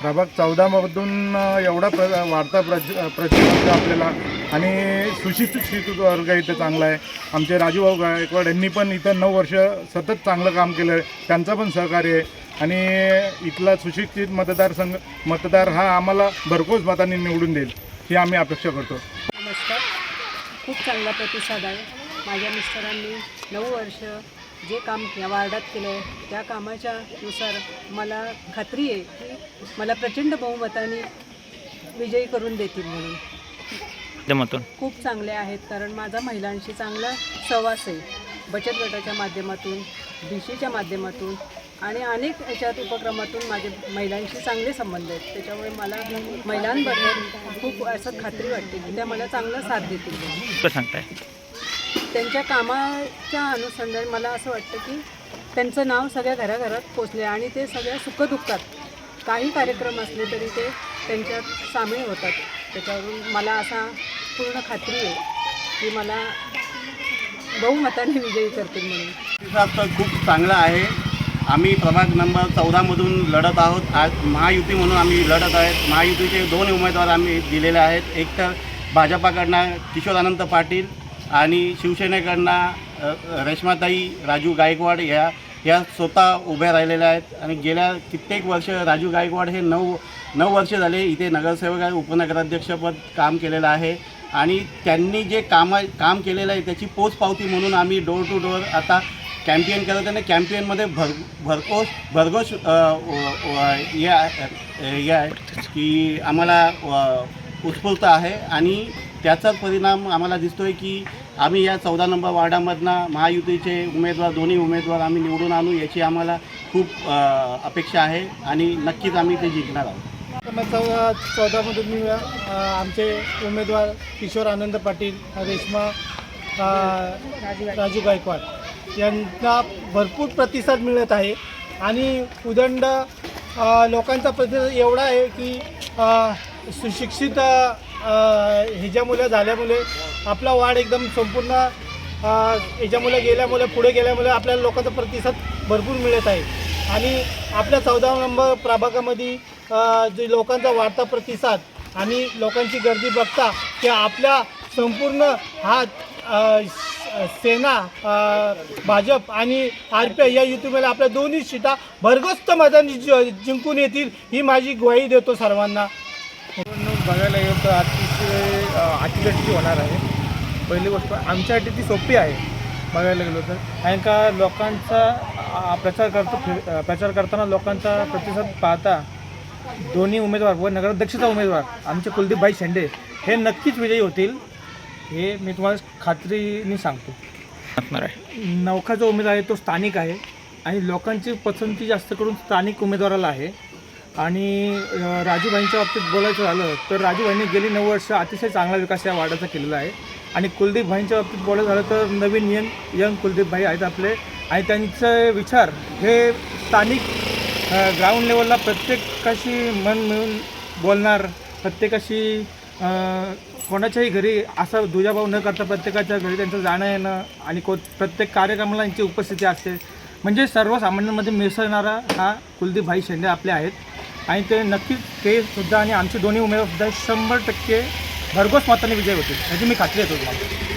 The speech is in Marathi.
प्रभाग चौदामधून एवढा प्र वाढता प्रच प्रचलित आपल्याला. आणि सुशिक्षित वर्ग इथं चांगला आहे. आमचे राजूभाऊ गायकवाड यांनी पण इथं नऊ वर्ष सतत चांगलं काम केलं आहे. त्यांचं पण सहकार्य आहे. आणि इथला सुशिक्षित मतदारसंघ मतदार हा आम्हाला भरघोस मतांनी निवडून देईल ही आम्ही अपेक्षा करतो. नमस्कार. खूप चांगला प्रतिसाद आहे. माझ्या मिस्टरांनी नऊ वर्ष जे काम या वार्डात केलं आहे त्या कामाच्या नुसार मला खात्री आहे की मला प्रचंड बहुमताने विजयी करून देतील म्हणून. माध्यमातून खूप चांगले आहेत कारण माझा महिलांशी चांगला सहवास आहे. बचत गटाच्या माध्यमातून बी सीच्या माध्यमातून आणि अनेक याच्यात उपक्रमातून माझे महिलांशी चांगले संबंध आहेत. त्याच्यामुळे मला महिलांबरोबर खूप असं खात्री वाटते की त्या मला चांगला साथ देतील. सांगताय? त्यांच्या कामाच्या अनुषंगाने मला असं वाटतं की त्यांचं नाव सगळ्या घराघरात पोचले आणि ते सगळ्या सुखदुःखात काही कार्यक्रम असले तरी ते त्यांच्यात सामील होतात. त्याच्यावरून मला असा पूर्ण खात्री आहे की मला बहुमताने विजयी करतील म्हणून. खूप चांगला आहे. आम्ही प्रभाग नंबर चौदामधून लढत आहोत. आज महायुती म्हणून आम्ही लढत आहेत. महायुतीचे दोन उमेदवार आम्ही दिलेले आहेत. एक तर भाजपाकडनं किशोर अनंत पाटील आणि शिवसेनेकडनं रेश्माताई राजू गायकवाड या या स्वतः उभ्या राहिलेल्या आहेत. आणि गेल्या कित्येक वर्ष राजू गायकवाड हे नऊ नऊ वर्ष झाले इथे नगरसेवक आहे उपनगराध्यक्षपद काम केलेलं आहे. आणि त्यांनी जे कामा काम केलेलं आहे त्याची पोचपावती म्हणून आम्ही डोर टू डोअर आता कॅम्पेन करत आणि कॅम्पेनमध्ये भर भरघोस भरघोस या हे आहे आहे की आम्हाला उत्स्फूर्त आहे. आणि त्याचाच परिणाम आम्हाला दिसतो आहे की आम्ही या चौदा नंबर वार्डामधनं महायुतीचे उमेदवार दोन्ही उमेदवार आम्ही निवडून आणू याची आम्हाला खूप अपेक्षा आहे आणि नक्कीच आम्ही ते जिंकणार आहोत. चौदा चौदामधून मी आमचे उमेदवार किशोर आनंद पाटील रेश्मा राजू गायकवाड यांना भरपूर प्रतिसाद मिळत आहे आणि उदंड लोकांचा प्रतिसाद एवढा आहे की सुशिक्षित ह्याच्यामुळे झाल्यामुळे आपला वाढ एकदम संपूर्ण ह्याच्यामुळे गेल्यामुळे पुढे गेल्यामुळे आपल्याला लोकांचा प्रतिसाद भरपूर मिळत आहे. आणि आपल्या चौदा नंबर प्रभागामध्ये जे लोकांचा वाढता प्रतिसाद आणि लोकांची गर्दी बघता की आपल्या संपूर्ण हा सेना भाजप आणि आर पी आय या युतीमध्ये आपल्या दोन्ही शिटा भरगस्त मतांनी जि- जिंकून येतील ही माझी ग्वाही देतो सर्वांना. बघायला गेलो तर अतिशय अ, अटीतटीची होणार आहे. पहिली गोष्ट आमच्यासाठी ती सोपी आहे बघायला गेलो तर. कारण का लोकांचा प्रचार करतो प्रचार करताना लोकांचा प्रतिसाद पाहता दोन्ही उमेदवार व नगराध्यक्षाचा उमेदवार आमचे कुलदीपभाई शेंडे हे नक्कीच विजयी होतील. हे मी तुम्हाला खात्रीने सांगतो. नौका जो उमेदवार आहे तो स्थानिक आहे आणि लोकांची पसंती जास्त करून स्थानिक उमेदवाराला आहे. आणि राजूभाईंच्या बाबतीत बोलायचं झालं तर राजूभाईंनी गेली नऊ वर्ष अतिशय चांगला विकास या वार्डाचा केलेला आहे. आणि कुलदीप भाईंच्या बाबतीत बोलायचं झालं तर नवीन यंग यंग कुलदीप भाई आहेत आपले. आणि त्यांचे विचार हे स्थानिक ग्राउंड लेवलला प्रत्येकाशी मन मिळून बोलणार प्रत्येकाशी कोणाच्याही घरी असा दुजाभाव न करता प्रत्येकाच्या घरी त्यांचं जाणं येणं आणि को प्रत्येक कार्यक्रमाला यांची उपस्थिती असते. म्हणजे सर्वसामान्यांमध्ये मिसळणारा हा कुलदीप भाई शेंडे आपले आहेत. आणि ते नक्कीच ते सुद्धा आणि आमचे दोन्ही उमेदवार सुद्धा शंभर टक्के भरघोस मताने विजय होतील. याची मी खात्री येतो तुम्हाला.